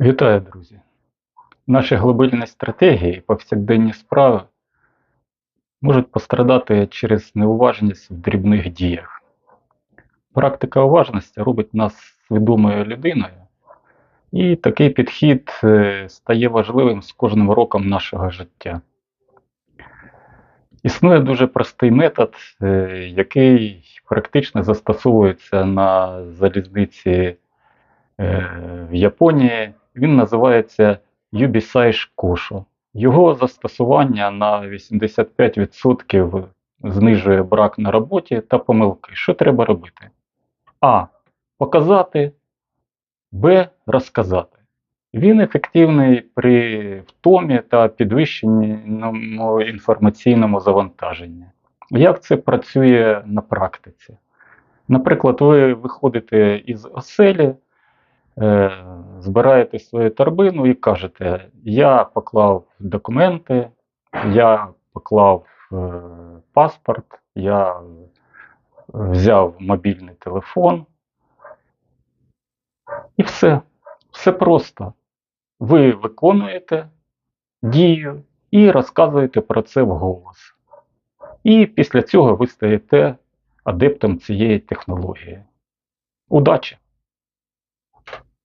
Вітаю, друзі! Наші глобальні стратегії і повсякденні справи можуть пострадати через неуважність в дрібних діях. Практика уважності робить нас свідомою людиною, і такий підхід е, стає важливим з кожним роком нашого життя. Існує дуже простий метод, е, який практично застосовується на залізниці е, в Японії. Він називається Yubisai Kosho. Його застосування на 85% знижує брак на роботі та помилки. Що треба робити? А. Показати, Б. Розказати. Він ефективний при втомі та підвищеному інформаційному завантаженні. Як це працює на практиці? Наприклад, ви виходите із оселі, е, збираєте свою торбину і кажете: Я поклав документи, я поклав е, паспорт, я взяв мобільний телефон. І все. Все просто. Ви виконуєте дію і розказуєте про це вголос. І після цього ви стаєте адептом цієї технології. Удачі!